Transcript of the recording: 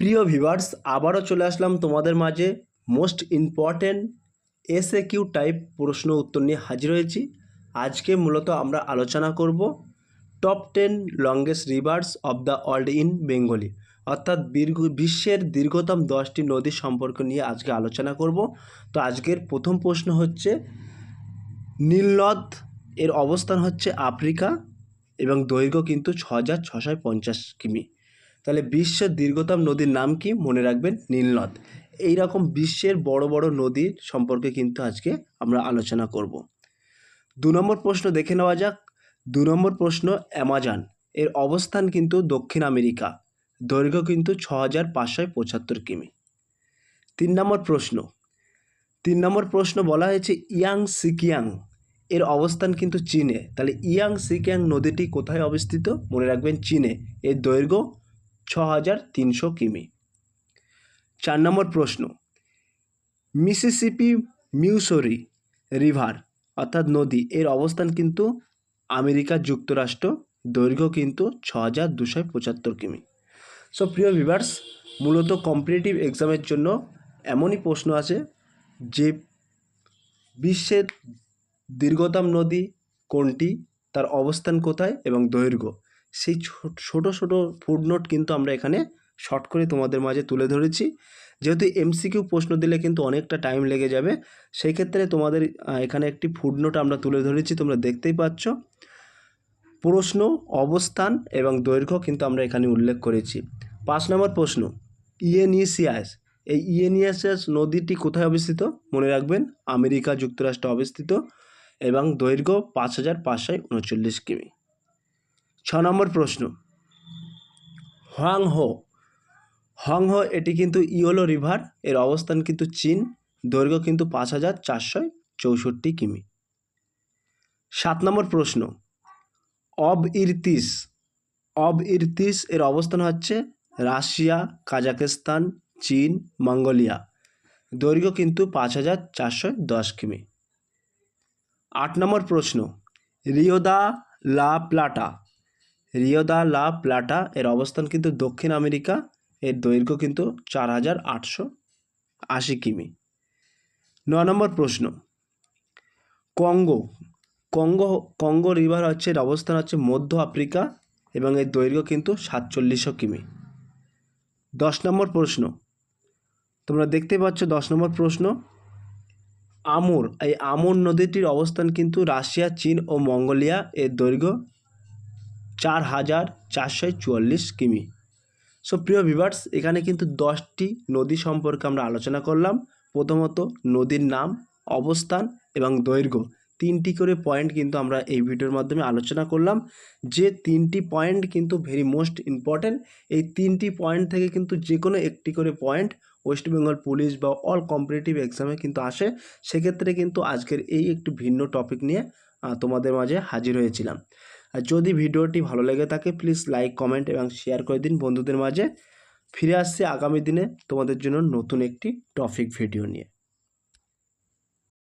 প্রিয় ভিভার্স আবারও চলে আসলাম তোমাদের মাঝে most important S A Q type প্রশ্ন উত্তর নিয়ে হাজির হয়েছি। আজকে মূলত আমরা আলোচনা করব top ten longest rivers of the world in Bengali অর্থাৎ দীর্ঘ, বিশ্বের দীর্ঘতম দশটি নদী সম্পর্ক নিয়ে আজকে আলোচনা করব। তো আজকের প্রথম প্রশ্ন হচ্ছে, নীলনদ এর অবস্থান হচ্ছে আফ্রিকা এবং দৈর্ঘ্য কিন্তু ছ হাজার ছশো পঞ্চাশ কিমি। তাহলে বিশ্বের দীর্ঘতম নদীর নাম কি? মনে রাখবেন, নীলনদ। এই রকম বিশ্বের বড় বড় নদীর সম্পর্কে কিন্তু আজকে আমরা আলোচনা করব। দু নম্বর প্রশ্ন দেখে নেওয়া যাক। দু নম্বর প্রশ্ন, অ্যামাজন। এর অবস্থান কিন্তু দক্ষিণ আমেরিকা। দৈর্ঘ্য কিন্তু ছ হাজার পাঁচশো পঁচাত্তর কিমি। তিন নম্বর প্রশ্ন। তিন নম্বর প্রশ্ন বলা হয়েছে ইয়াং সিকিয়াং। এর অবস্থান কিন্তু চীনে। তাহলে ইয়াং সিকিয়াং নদীটি কোথায় অবস্থিত? মনে রাখবেন, চীনে। এর দৈর্ঘ্য ছ হাজার তিনশো কিমি। চার নম্বর প্রশ্ন। মিসিসিপি, মিউসরি রিভার অর্থাৎ নদী, এর অবস্থান কিন্তু আমেরিকা যুক্তরাষ্ট্র, দৈর্ঘ্য কিন্তু ছ হাজার দুশো পঁচাত্তর কিমি। সো প্রিয় ভিভার্স মূলত কম্পিটিটিভ এক্সামের জন্য এমনই প্রশ্ন আছে যে বিশ্বের দীর্ঘতম নদী কোনটি, তার অবস্থান কোথায় এবং দৈর্ঘ্য। সেই ছোট ছোট ফুটনোট কিন্তু আমরা এখানে শর্ট করে তোমাদের মাঝে তুলে ধরেছি। যেহেতু এমসিকিউ প্রশ্ন দিলে কিন্তু অনেকটা টাইম লেগে যাবে, সেই ক্ষেত্রে তোমাদের এখানে একটি ফুটনোট আমরা তুলে ধরেছি, তোমরা দেখতেই পাচ্ছ। প্রশ্ন, অবস্থান এবং দৈর্ঘ্য কিন্তু আমরা এখানে উল্লেখ করেছি। পাঁচ নম্বর প্রশ্ন ইয়েনিসিয়াস এই ইয়েনিয়াসিয়াস নদীটি কোথায় অবস্থিত? মনে রাখবেন, আমেরিকা যুক্তরাষ্ট্রে অবস্থিত এবং দৈর্ঘ্য পাঁচ হাজার পাঁচশো উনচল্লিশ কিমি। ছ নম্বর প্রশ্ন। হোয়াংহো। হংহো এটি কিন্তু ইয়োলো রিভার, এর অবস্থান কিন্তু চীন, দৈর্ঘ্য কিন্তু পাঁচ হাজার চারশো চৌষট্টি কিমি। সাত নম্বর প্রশ্ন, অব ইরতিস অব ইরতিস এর অবস্থান হচ্ছে রাশিয়া কাজাকিস্তান চীন, মঙ্গোলিয়া, দৈর্ঘ্য কিন্তু পাঁচ হাজার চারশো দশ কিমি। আট নম্বর প্রশ্ন রিওদা লা প্লাটা রিওদা লা প্লাটা এর অবস্থান কিন্তু দক্ষিণ আমেরিকা, এর দৈর্ঘ্য কিন্তু চার হাজার আটশো আশি কিমি। ন নম্বর প্রশ্ন। কঙ্গো। কঙ্গো কঙ্গো রিভার হচ্ছে, এর অবস্থান হচ্ছে মধ্য আফ্রিকা এবং এর দৈর্ঘ্য কিন্তু সাতচল্লিশশো কিমি। দশ নম্বর প্রশ্ন। তোমরা দেখতে পাচ্ছ দশ নম্বর প্রশ্ন। আমুর, এই আমুর নদীটির অবস্থান কিন্তু রাশিয়া, চীন ও মঙ্গোলিয়া, এর দৈর্ঘ্য চার হাজার চারশো চুয়াল্লিশ কিমি। সো প্রিয় ভিভার্স এখানে কিন্তু দশটি নদী সম্পর্কে আমরা আলোচনা করলাম। প্রথমত, নদীর নাম, অবস্থান এবং দৈর্ঘ্য। তিনটি করে পয়েন্ট কিন্তু আমরা এই ভিডিওর মাধ্যমে আলোচনা করলাম। যে তিনটি পয়েন্ট কিন্তু ভেরি মোস্ট ইম্পর্ট্যান্ট এই তিনটি পয়েন্ট থেকে কিন্তু যে কোনো একটি করে পয়েন্ট ওয়েস্ট বেঙ্গল পুলিশ বা অল কম্পিটিটিভ এক্সামে কিন্তু আসে। সেক্ষেত্রে কিন্তু আজকের এই একটি ভিন্ন টপিক নিয়ে তোমাদের মাঝে হাজির হয়েছিলাম। আর যদি ভিডিওটি ভালো লেগে থাকে প্লিজ লাইক কমেন্ট এবং শেয়ার করে দিন বন্ধুদের মাঝে। ফিরে আসছে আগামী দিনে তোমাদের জন্য নতুন একটি টপিক ভিডিও নিয়ে।